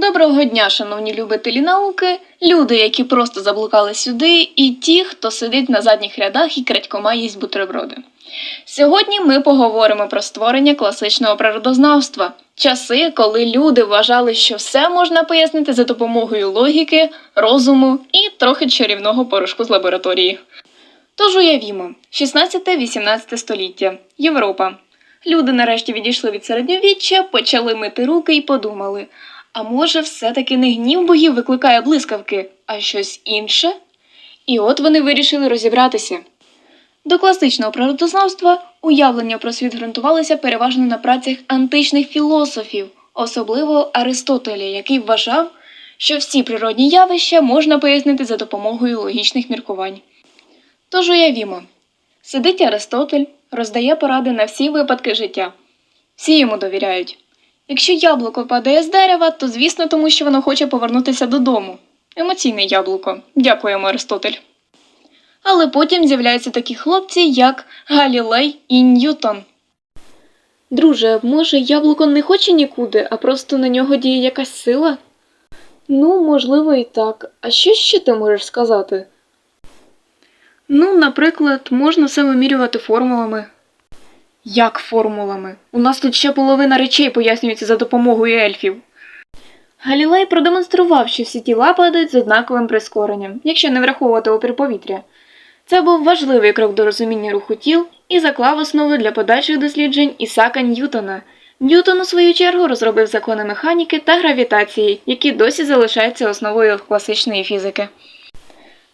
Доброго дня, шановні любителі науки, люди, які просто заблукали сюди, і ті, хто сидить на задніх рядах і крадькома їсть бутерброди. Сьогодні ми поговоримо про створення класичного природознавства, часи, коли люди вважали, що все можна пояснити за допомогою логіки, розуму і трохи чарівного порошку з лабораторії. Тож уявімо, 16-18 століття, Європа. Люди нарешті відійшли від середньовіччя, почали мити руки і подумали: а може, все-таки не гнів богів викликає блискавки, а щось інше? І от вони вирішили розібратися. До класичного природознавства уявлення про світ ґрунтувалися переважно на працях античних філософів, особливо Аристотеля, який вважав, що всі природні явища можна пояснити за допомогою логічних міркувань. Тож уявімо, сидить Аристотель, роздає поради на всі випадки життя. Всі йому довіряють. Якщо яблуко падає з дерева, то звісно, тому що воно хоче повернутися додому. Емоційне яблуко. Дякуємо, Аристотель. Але потім з'являються такі хлопці, як Галілей і Ньютон. Друже, може, яблуко не хоче нікуди, а просто на нього діє якась сила? Ну, можливо, і так. А що ще ти можеш сказати? Ну, наприклад, можна все вимірювати формулами. Як формулами? У нас тут ще половина речей пояснюється за допомогою ельфів. Галілей продемонстрував, що всі тіла падають з однаковим прискоренням, якщо не враховувати опір повітря. Це був важливий крок до розуміння руху тіл і заклав основу для подальших досліджень Ісака Ньютона. Ньютон, у свою чергу, розробив закони механіки та гравітації, які досі залишаються основою класичної фізики.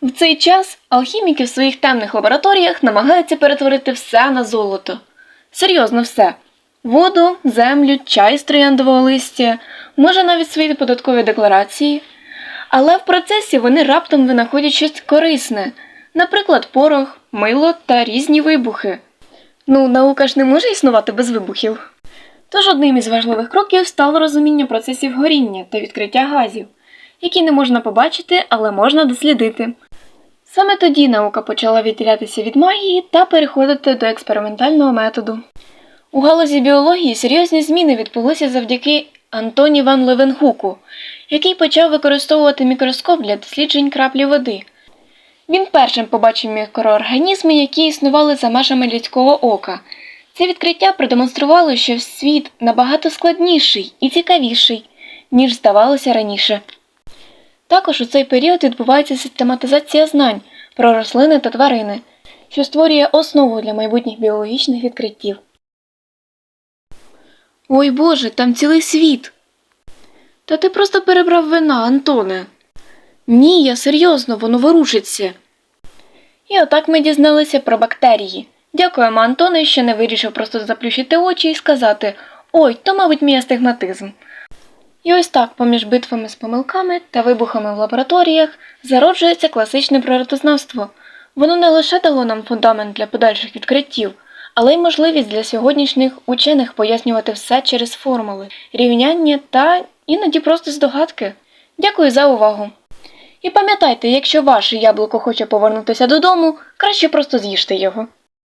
В цей час алхіміки в своїх темних лабораторіях намагаються перетворити все на золото. Серйозно все. Воду, землю, чай з трояндового листя, може навіть свої податкові декларації. Але в процесі вони раптом винаходять щось корисне, наприклад, порох, мило та різні вибухи. Ну, наука ж не може існувати без вибухів. Тож одним із важливих кроків стало розуміння процесів горіння та відкриття газів, які не можна побачити, але можна дослідити. Саме тоді наука почала відділятися від магії та переходити до експериментального методу. У галузі біології серйозні зміни відбулися завдяки Антоні Ван Левенхуку, який почав використовувати мікроскоп для досліджень краплі води. Він першим побачив мікроорганізми, які існували за межами людського ока. Це відкриття продемонструвало, що світ набагато складніший і цікавіший, ніж здавалося раніше. Також у цей період відбувається систематизація знань про рослини та тварини, що створює основу для майбутніх біологічних відкриттів. Ой Боже, там цілий світ. Та ти просто перебрав вина, Антоне. Ні, я серйозно, воно ворушиться. І отак ми дізналися про бактерії. Дякуємо Антоне, що не вирішив просто заплющити очі і сказати Ой, то, мабуть, мій астигматизм. І ось так, поміж битвами з помилками та вибухами в лабораторіях, зароджується класичне природознавство. Воно не лише дало нам фундамент для подальших відкриттів, але й можливість для сьогоднішніх учених пояснювати все через формули, рівняння та іноді просто здогадки. Дякую за увагу! І пам'ятайте, якщо ваше яблуко хоче повернутися додому, краще просто з'їжте його.